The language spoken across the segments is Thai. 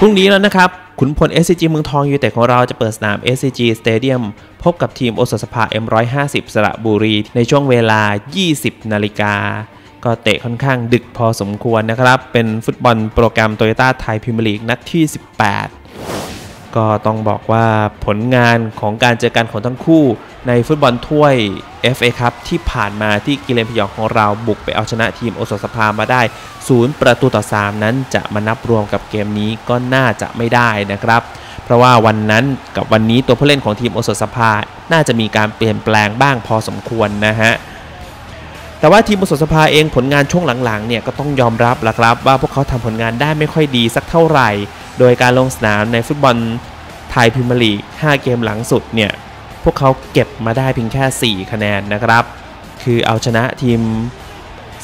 พรุ่งนี้แล้วนะครับ ขุนพล SCG เมืองทองยูเต็ดของเราจะเปิดสนาม SCG Stadium พบกับทีมโอสถสภา M150 สระบุรี ในช่วงเวลา 20 นาฬิกา ก็เตะค่อนข้างดึกพอสมควรนะครับ เป็นฟุตบอลโปรแกรมโตโยต้าไทยพรีเมียร์ลีกนัดที่ 18 ก็ต้องบอกว่าผลงานของการเจอกันของทั้งคู่ในฟุตบอลถ้วย FA ครับที่ผ่านมาที่กิเลนพยองของเราบุกไปเอาชนะทีมโอสถสภามาได้ 0 ประตูต่อ 3 นั้นจะมานับรวมกับเกมนี้ก็น่าจะไม่ได้นะครับ เพราะว่าวันนั้นกับวันนี้ตัวผู้เล่นของทีมโอสถสภา น่าจะมีการเปลี่ยนแปลงบ้างพอสมควรนะฮะแต่ว่าทีมโอสถสภาเองผลงานช่วงหลังๆเนี่ยก็ต้องยอมรับละครับว่าพวกเขาทำผลงานได้ไม่ค่อยดีสักเท่าไหร่ โดยการลงสนามในฟุตบอลไทยพรีเมียร์ลีก 5 เกมหลังสุดเนี่ย พวกเขาเก็บมาได้เพียงแค่ 4 คะแนนนะครับ คือเอาชนะทีม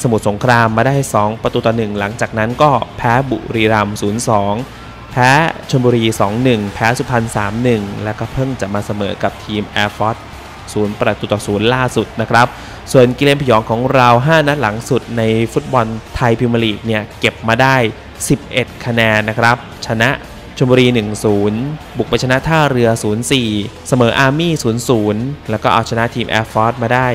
สมุทรสงครามมาได้ 2 ประตูต่อ 1 หลังจากนั้นก็แพ้บุรีรัมย์ 0-2 แพ้ชลบุรี 2-1 แพ้สุพรรณ 3-1 แล้วก็เพิ่งจะมาเสมอกับทีม Air Force 0 ประตูต่อ 0 ล่าสุดนะครับ ส่วนกิเลนพยองของเรา 5 นัดหลังสุดในฟุตบอลไทยพรีเมียร์ลีกเนี่ย เก็บมาได้ 11 คะแนนนะครับ ชนะชลบุรี 1-0 บุกไปชนะท่าเรือ 0-4 เสมออาร์มี่ 0-0 แล้วก็เอาชนะทีม Air Force มาได้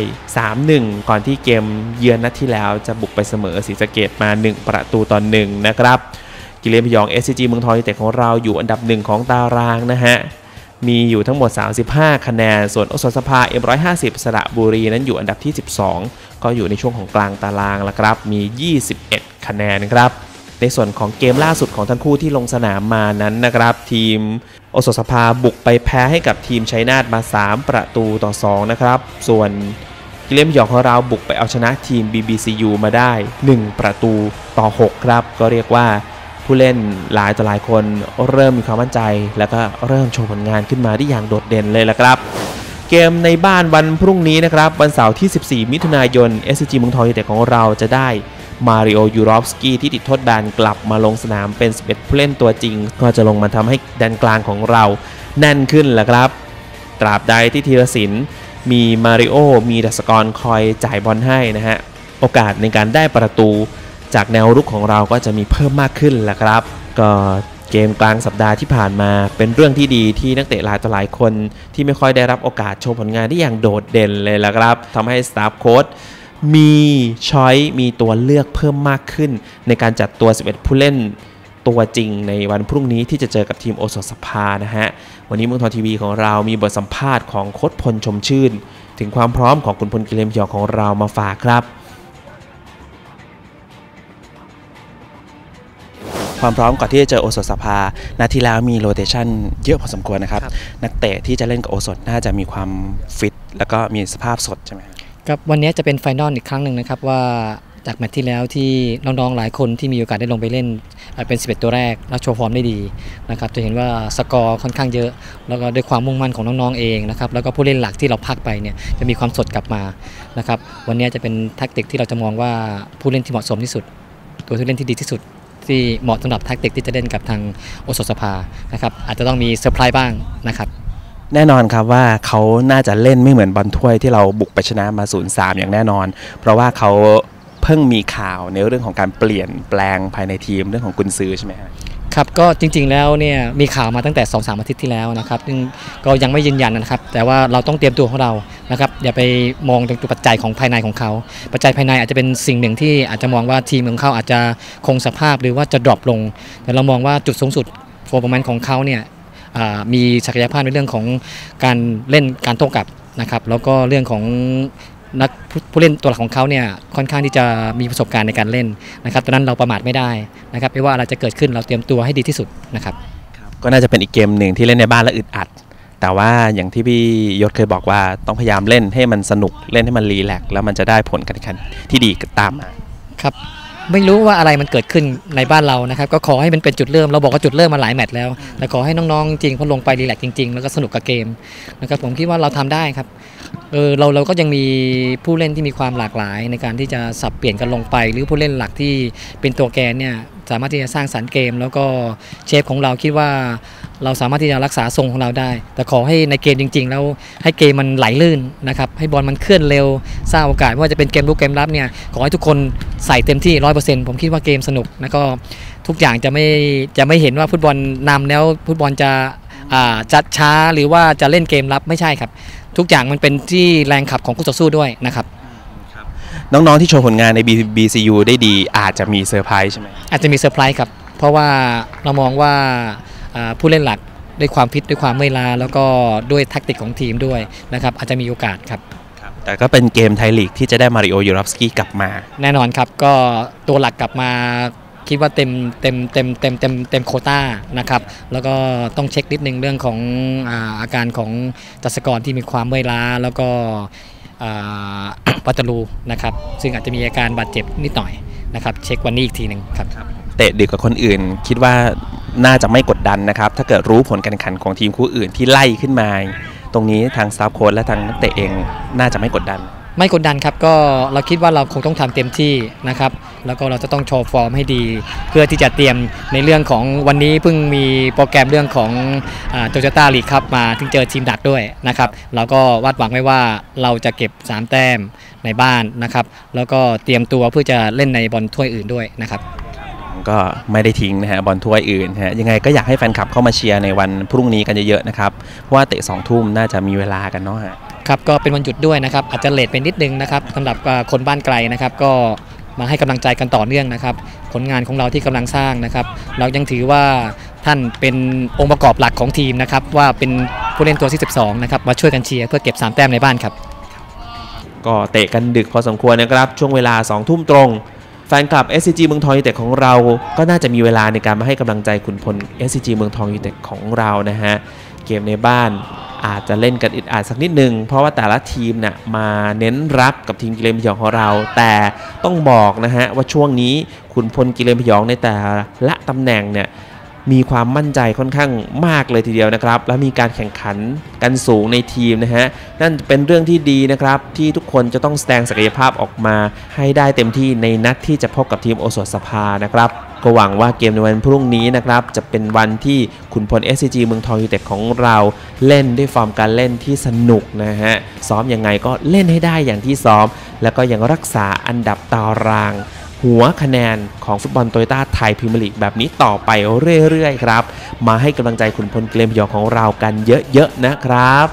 3-1 ก่อนที่เกมเยือนนัดที่แล้วจะบุกไปเสมอศรีสะเกดมา 1 ประตูต่อ1นะครับ กิเลนพยอง SCG เมืองทองยูเต็ดของเราอยู่อันดับหนึ่งของตารางนะฮะ มีอยู่ทั้งหมด 35 คะแนน ส่วนโอสสภา M150 สระบุรีนั้นอยู่อันดับที่ 12 ก็อยู่ในช่วงของกลางตารางแล้วครับ มี 21 คะแนนครับ ในส่วนของเกมล่าสุดของทั้งคู่ที่ลงสนามมานั้นนะครับ ทีมโอสถสภาบุกไปแพ้ให้กับทีมชัยนาทมา 3 ประตูต่อ 2 นะครับ ส่วนกิเลนพยองของเราบุกไปเอาชนะทีม BBCU มาได้ 1 ประตูต่อ 6 ครับ ก็เรียกว่าผู้เล่นหลายต่อหลายคนเริ่มมีความมั่นใจ แล้วก็เริ่มโชว์ผลงานขึ้นมาได้อย่างโดดเด่นเลยละครับ เกมในบ้านวันพรุ่งนี้นะครับ วันเสาร์ที่ 14 มิถุนายน SCG เมืองทองยูเต็ดของเราจะได้ มาริโอยูรอฟสกี้ที่ติดโทษแบนกลับมาลงสนามเป็น 11 ผู้เล่นตัวจริง ก็จะลงมาทำให้แดนกลางของเราแน่นขึ้นแหละครับ ตราบใดที่ธีรศิลป์มีมาริโอมีดัสกรคอยจ่ายบอลให้นะฮะ โอกาสในการได้ประตูจากแนวรุกของเราก็จะมีเพิ่มมากขึ้นแหละครับ ก็เกมกลางสัปดาห์ที่ผ่านมาเป็นเรื่องที่ดีที่นักเตะหลายต่อหลายคนที่ไม่ค่อยได้รับโอกาสโชว์ผลงานได้อย่างโดดเด่นเลยละครับทำให้สตาฟโค้ช มีช้อยมีตัวเลือกเพิ่มมากขึ้น ในการจัดตัว 11 ผู้เล่นตัวจริงในวันพรุ่งนี้ที่จะเจอกับทีมโอสถสภานะฮะ วันนี้เมืองทองทีวีของเรามีบทสัมภาษณ์ของโค้ชพลชมชื่น ถึงความพร้อมของคุณพลกิเลมพยองของเรามาฝากครับ ความพร้อมก่อนที่จะเจอโอสถสภานัดที่แล้วมีโรเตชันเยอะพอสมควรนะครับ นักเตะที่จะเล่นกับโอสถน่าจะมีความฟิตแล้วก็มีสภาพสดใช่ไหม ครับวันนี้จะเป็นไฟนอลอีกครั้งหนึ่งนะครับว่าจากแมตช์ที่แล้วที่น้องๆหลายคนที่มีโอกาสได้ลงไปเล่นเอ่อเป็น 11 ตัวแรก แล้วโชว์ฟอร์มได้ดีนะครับจะเห็นว่าสกอร์ค่อนข้างเยอะ แล้วก็ด้วยความมุ่งมั่นของน้องๆเองนะครับแล้วก็ผู้เล่นหลักที่เราพักไปเนี่ยจะมีความสดกลับมานะครับวันนี้จะเป็นแท็กติกที่เราจะมองว่าผู้เล่นที่เหมาะสมที่สุด ตัวผู้เล่นที่ดีที่สุด ที่เหมาะสำหรับแท็กติกที่จะเล่นกับทางโอสถสภานะครับอาจจะต้องมีเซอร์ไพรส์บ้างนะครับ แน่นอนครับว่าเขาน่าจะเล่นไม่เหมือนบอลถ้วยที่เราบุกไปชนะมา0-3อย่างแน่นอน เพราะว่าเขาเพิ่งมีข่าวในเรื่องของการเปลี่ยนแปลงภายในทีมเรื่องของกุนซือใช่ไหมครับครับก็จริงๆแล้วเนี่ยมีข่าวมาตั้งแต่2อสาอาทิตย์ที่แล้วนะครับซึ่งก็ยังไม่ยืนยันนะครับ แต่ว่าเราต้องเตรียมตัวของเรานะครับอย่าไปมองถึงปัจจัยของภายในของเขา ปัจจัยภายในอาจจะเป็นสิ่งหนึ่งที่อาจจะมองว่าทีมของเขาอาจจะคงสภาพหรือว่าจะดรอปลง แต่เรามองว่าจุดสูงสุดโฟร์ประมาณของเขาเนี่ย มีศักยภาพในเรื่องของการเล่นการโต้กลับนะครับแล้วก็เรื่องของนักผู้ผู้เล่นตัวหลักของเขาเนี่ยค่อนข้างที่จะมีประสบการณ์ในการเล่นนะครับดังนั้นเราประมาทไม่ได้นะครับไม่ว่าอะไรจะเกิดขึ้นเราเตรียมตัวให้ดีที่สุดนะครับก็น่าจะเป็นอีกเกมหนึ่งที่เล่นในบ้านแล้วอึดอัด แต่ว่าอย่างที่พี่ยศเคยบอกว่าต้องพยายามเล่นให้มันสนุกเล่นให้มันรีแลกซ์แล้วมันจะได้ผลการแข่งขันที่ดีตามมาครับ ไม่รู้ว่าอะไรมันเกิดขึ้นในบ้านเรานะครับ ก็ขอให้มันเป็นจุดเริ่มเราบอกว่าจุดเริ่มมาหลายแมตช์แล้วแต่ขอให้น้องๆจริงเขาลงไปรีแลกจริง ๆ แล้วก็สนุกกับเกมนะครับผมคิดว่าเราทำได้ครับเออเราเราก็ยังมีผู้เล่นที่มีความหลากหลาย ในการที่จะสับเปลี่ยนกันลงไป หรือผู้เล่นหลักที่เป็นตัวแกนเนี่ยสามารถที่จะสร้างสรรค์เกม แล้วก็เชฟของเราคิดว่า เราสามารถที่จะรักษาทรงของเราได้ แต่ขอให้ในเกมจริง ๆ แล้วให้เกมมันไหลลื่นนะครับให้บอลมันเคลื่อนเร็วสร้างโอกาสไม่ว่าจะเป็นเกมลุกเกมรับเนี่ยขอให้ทุกคนใส่เต็มที่ร้อยเปอร์เซ็นต์ผมคิดว่าเกมสนุกแล้วก็ทุกอย่างจะไม่จะไม่เห็นว่าฟุตบอลนำแล้วฟุตบอลจะอ่าจัดช้าหรือว่าจะเล่นเกมรับไม่ใช่ครับ ทุกอย่างมันเป็นที่แรงขับของคู่ต่อสู้ด้วยนะครับน้องๆที่โชว์ผลงานใน B- BCU ได้ดีอาจจะมีเซอร์ไพรส์ใช่ไหมอาจจะมีเซอร์ไพรส์ครับ เพราะว่าเรามองว่าอ่า ผู้เล่นหลักด้วยความฟิตด้วยความเมื่อยล้าแล้วก็ด้วยแท็กติกของทีมด้วยนะครับอาจจะมีโอกาสครับแต่ก็เป็นเกมไทยลีกที่จะได้มาริโอยูรอฟสกี้กลับมา แน่นอนครับก็ตัวหลักกลับมาคิดว่าเต็มเต็มเต็มเต็มเต็มเต็มโควต้านะครับแล้วก็ต้องเช็คนิดนึงเรื่องของอาอาการของจัสกรที่มีความเมื่อยล้า แล้วก็อ่าปัตตาลูนะครับซึ่งอาจจะมีอาการบาดเจ็บนิดหน่อยนะครับเช็ควันนี้อีกทีหนึ่งครับ เตะดึกกว่าคนอื่น คิดว่าน่าจะไม่กดดันนะครับ ถ้าเกิดรู้ผลการแข่งขันของทีมคู่อื่นที่ไล่ขึ้นมา ตรงนี้ทางสตาฟโค้ชและทางนักเตะเองน่าจะไม่กดดัน ไม่กดดันครับก็เราคิดว่าเราคงต้องทำเต็มที่นะครับ แล้วก็เราจะต้องโชว์ฟอร์มให้ดี เพื่อที่จะเตรียมในเรื่องของวันนี้เพิ่งมีโปรแกรมเรื่องของโตโยต้าลีกครับมาถึงเจอทีมดักด้วยนะครับเราก็วาดหวังไว้ว่าเราจะเก็บ 3 แต้มในบ้านนะครับ แล้วก็เตรียมตัวเพื่อจะเล่นในบอลถ้วยอื่นด้วยนะครับ ก็ไม่ได้ทิ้งนะฮะบอลถ้วยอื่นฮะยังไงก็อยากให้แฟนคลับเข้ามาเชียร์ในวันพรุ่งนี้กันเยอะๆนะครับเพราะว่าเตะสองทุ่มน่าจะมีเวลากันเนาะฮะครับก็เป็นวันหยุดด้วยนะครับอาจจะเลทไปนิดนึงนะครับสำหรับอ่าคนบ้านไกลนะครับก็มาให้กำลังใจกันต่อเนื่องนะครับ ผลงานของเราที่กำลังสร้างนะครับ เรายังถือว่าท่านเป็นองค์ประกอบหลักของทีมนะครับ ว่าเป็นผู้เล่นตัวที่ 12 นะครับ มาช่วยกันเชียร์เพื่อเก็บ 3 แต้มในบ้านครับ ก็เตะกันดึกพอสมควรนะครับ ช่วงเวลา 2 ทุ่มตรง แฟนคลับ SCG เมืองทองยูเต็ดของเรา ก็น่าจะมีเวลาในการมาให้กำลังใจขุนพล SCG เมืองทองยูเต็ดของเรานะฮะ เกมในบ้านอาจจะเล่นกันอึดอัดสักนิดนึง เพราะว่าแต่ละทีมน่ยมาเน้นรับกับทีมกิเลนพยองของเรา แต่ต้องบอกนะฮะว่าช่วงนี้ขุนพลกิเลนพยองในแต่ละตำแหน่งเนี่ย มีความมั่นใจค่อนข้างมากเลยทีเดียวนะครับ และมีการแข่งขันกันสูงในทีมนะฮะนั่นเป็นเรื่องที่ดีนะครับ ที่ทุกคนจะต้องแสดงศักยภาพออกมาให้ได้เต็มที่ในนัดที่จะพบกับทีมโอสถสภานะครับก็หวังว่าเกมในวันพรุ่งนี้นะครับ จะเป็นวันที่ขุนพล SCG เมืองทองยูไนเต็ดของเรา เล่นด้วยฟอร์มการเล่นที่สนุกนะฮะซ้อมยังไงก็เล่นให้ได้อย่างที่ซ้อม แล้วก็ยังรักษาอันดับตาราง หัวคะแนนของฟุตบอลโตโยต้าไทยพรีเมียร์ลีกแบบนี้ต่อไปเรื่อยๆครับ มาให้กำลังใจขุนพลเกลมยองของเรากันเยอะๆนะครับ